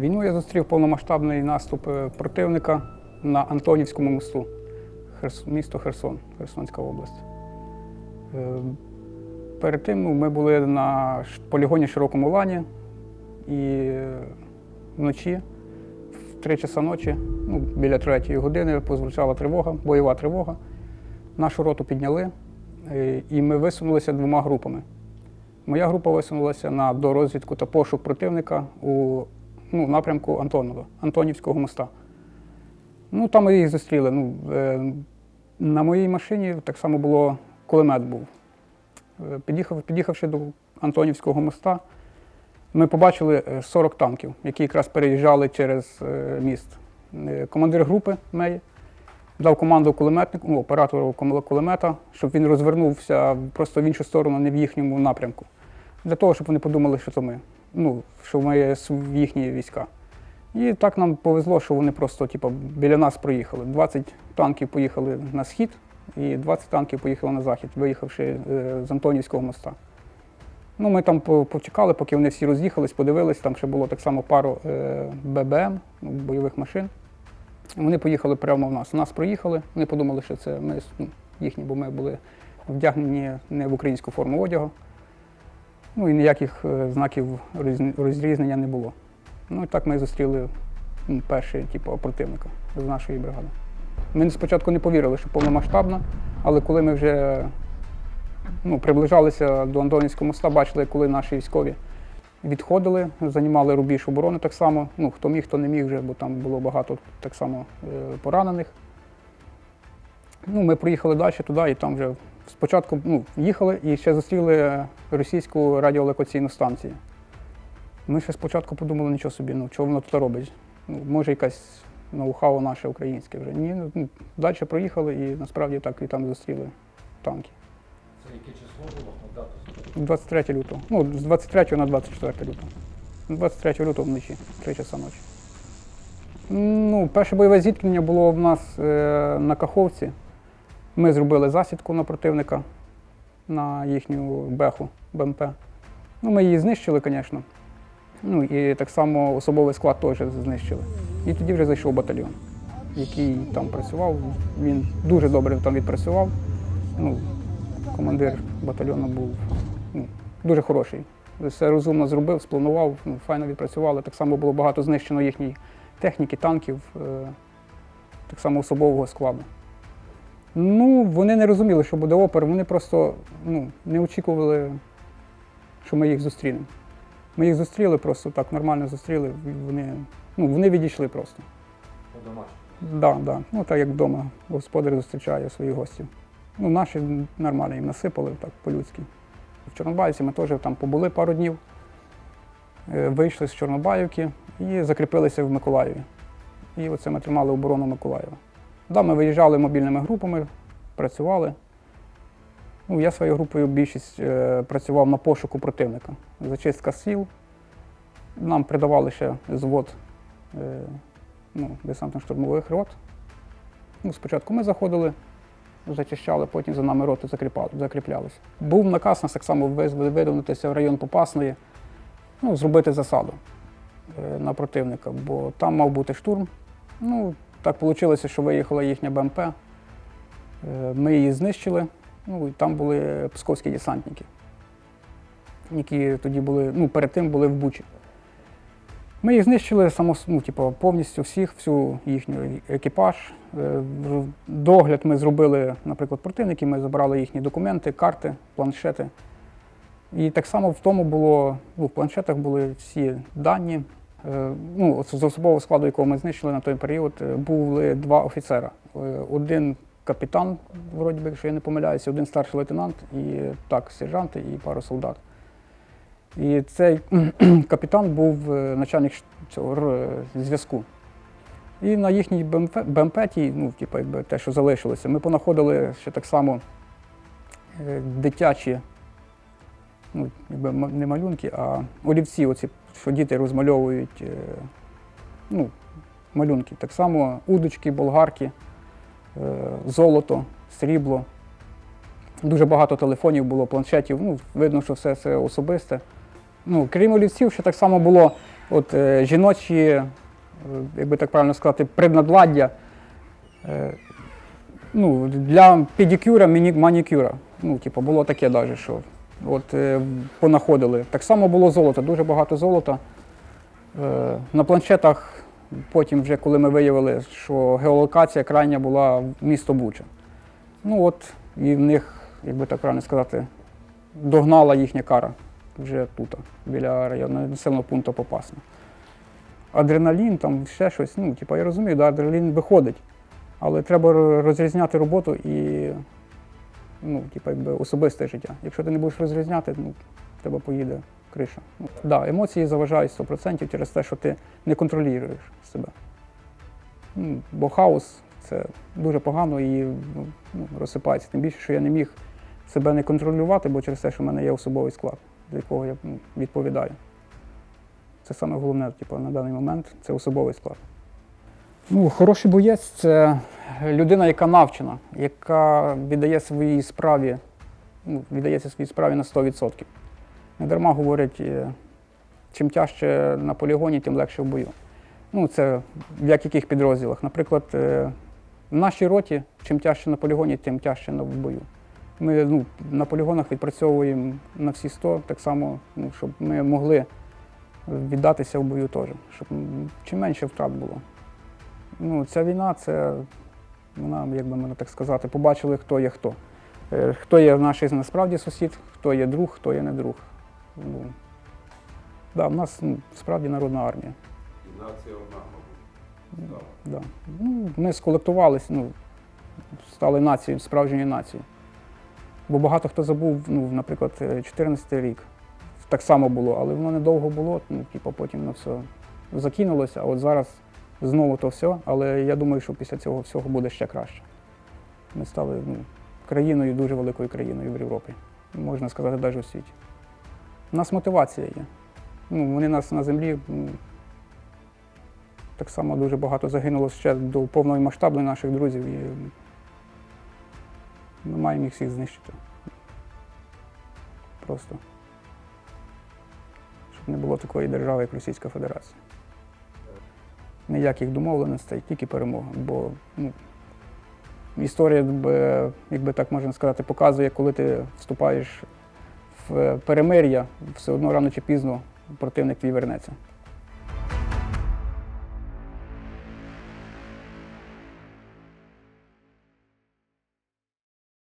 Війну я зустрів повномасштабний наступ е, противника на Антонівському мосту, місто Херсон, Херсонська область. Е, Перед тим ми були на полігоні Широкому Лані і вночі, в 3 часа ночі, ну, біля 3 години, позвучала тривога, бойова тривога. Нашу роту підняли е, і ми висунулися двома групами. Моя група висунулася на дорозвідку та пошук противника у ну, напрямку Антонова, Антонівського моста. Ну, там ми їх зустріли. Ну, е, на моїй машині так само було кулемет був. Е, Під'їхав, під'їхавши до Антонівського моста, ми побачили е, 40 танків, які якраз переїжджали через е, міст. Е, Командир групи Мей дав команду кулеметнику, ну, оператору кулемета, щоб він розвернувся просто в іншу сторону, не в їхньому напрямку. Для того, щоб вони подумали, що це ми. Ну, що ми їхні війська. І так нам повезло, що вони просто типу, біля нас проїхали. 20 танків поїхали на схід, і 20 танків поїхали на захід, виїхавши е, з Антонівського моста. Ну, ми там почекали, поки вони всі роз'їхались, подивились, там ще було так само пару е, ББМ, ну, бойових машин. Вони поїхали прямо в нас. Нас проїхали, вони подумали, що це ми ну, їхні, бо ми були вдягнені не в українську форму одягу. Ну і ніяких е, знаків розрізнення не було. Ну і так ми зустріли перший типу, противника з нашої бригади. Ми спочатку не повірили, що повномасштабна, але коли ми вже ну, приближалися до Антонівського моста, бачили, коли наші військові відходили, займали рубіж оборони так само. Ну, хто міг, хто не міг вже, бо там було багато так само е, поранених. Ну, ми приїхали далі туди, і там вже спочатку ну, їхали і ще зустріли російську радіолокаційну станцію. Ми ще спочатку подумали, нічого собі, ну чого воно тут робить. Ну, може, якась ноу-хау наше українське вже. Ні, ну, далі проїхали і насправді так і там зустріли танки. Це яке число було на дату? 23 лютого. Ну, з 23 на 24 лютого. 23 лютого вночі, 3 часа ночі. Ну, перше бойове зіткнення було в нас е, на Каховці. Ми зробили засідку на противника на їхню беху БМП. Ну, ми її знищили, звісно. Ну і так само особовий склад теж знищили. І тоді вже зайшов батальйон, який там працював. Він дуже добре там відпрацював. Ну, командир батальйону був ну, дуже хороший. Все розумно зробив, спланував, ну, файно відпрацювали. Так само було багато знищено їхньої техніки, танків, е, так само особового складу. Ну, вони не розуміли, що буде опер, вони просто ну, не очікували, що ми їх зустрінемо. Ми їх зустріли просто так, нормально зустріли, вони, ну, вони відійшли просто. По-домашньому. Да, да. Ну так як вдома господар зустрічає своїх гостів. Ну, наші нормально їм насипали так по-людськи. В Чорнобаївці ми теж там побули пару днів, е, вийшли з Чорнобаївки і закріпилися в Миколаєві. І оце ми тримали оборону Миколаєва. Да, ми виїжджали мобільними групами, працювали. Ну, я своєю групою більшість е, працював на пошуку противника. Зачистка сіл. Нам придавали ще звод е, ну, десантно-штурмових рот. Ну, спочатку ми заходили, зачищали, потім за нами роти закріплялися. Був наказ нас так само видавнутися в район Попасної, ну, зробити засаду е, на противника, бо там мав бути штурм. Ну, так вийшло, що виїхала їхня БМП. Е, Ми її знищили, ну і там були псковські десантники, які тоді були, ну, перед тим були в Бучі. Ми їх знищили само, ну, типу, повністю всіх, всю їхній екіпаж. Е, Догляд ми зробили, наприклад, противників, ми забрали їхні документи, карти, планшети. І так само в тому було, ну, в планшетах були всі дані. Е, Ну, з особового складу, якого ми знищили на той період, е, були два офіцера. Е, Один капітан, вроді би, якщо я не помиляюся, один старший лейтенант, і так, сержанти і пару солдат. І цей капітан був начальник цього зв'язку. І на їхній БМП, БМП ну, типу, якби те, що залишилося, ми понаходили ще так само дитячі, ну, якби не малюнки, а олівці, оці, що діти розмальовують е, ну, малюнки. Так само удочки, болгарки, е, золото, срібло. Дуже багато телефонів було, планшетів. Ну, видно, що все це особисте. Ну, крім олівців, ще так само було от е, жіночі, як би так правильно сказати, преднадладдя ну, для педикюра, манікюра. Ну, типу, було таке навіть, що от, е, понаходили. Так само було золото, дуже багато золота. Е, на планшетах, потім, вже коли ми виявили, що геолокація крайня була місто Буча. Ну от, і в них, як би так правильно сказати, догнала їхня кара вже тут, біля району населеного пункту Попасна. Адреналін, там ще щось. Ну, типу, я розумію, да, адреналін виходить, але треба розрізняти роботу і ну, типу, якби особисте життя. Якщо ти не будеш розрізняти, ну, в тебе поїде криша. Ну, да, емоції заважають 100% через те, що ти не контролюєш себе. Ну, бо хаос це дуже погано і ну, ну, розсипається. Тим більше, що я не міг себе не контролювати, бо через те, що в мене є особовий склад, за якого я ну, відповідаю. Це саме головне, типу, на даний момент це особовий склад. Ну, хороший боєць це людина, яка навчена, яка віддає своїй справі, ну, віддається своїй справі на 100%. Не дарма говорять, е, чим тяжче на полігоні, тим легше в бою. Ну, це в як яких підрозділах. Наприклад, е, в нашій роті, чим тяжче на полігоні, тим тяжче в бою. Ми ну, на полігонах відпрацьовуємо на всі 100, так само, ну, щоб ми могли віддатися в бою теж, щоб чим менше втрат було. Ну, ця війна, це вона, як би можна так сказати, побачили, хто є хто. Е, Хто є наш насправді сусід, хто є друг, хто є не друг. Ну, да, в нас ну, справді народна армія. І нація одна, мабуть. Да. Да. Ну, ми сколектувалися, ну, стали нацією, справжньою нацією. Бо багато хто забув, ну, наприклад, 14 рік. Так само було, але воно недовго було, ну, типу, потім воно все закинулося, а от зараз знову то все. Але я думаю, що після цього всього буде ще краще. Ми стали ну, країною, дуже великою країною в Європі. Можна сказати, навіть у світі. У нас мотивація є. Ну, вони нас на землі ну, так само дуже багато загинуло ще до повної масштабної наших друзів. І ми маємо їх всіх знищити. Просто. Щоб не було такої держави, як Російська Федерація. Ніяких домовленостей, тільки перемога. Бо ну, історія, якби, якби так можна сказати, показує, коли ти вступаєш в перемир'я, все одно рано чи пізно противник твій вернеться.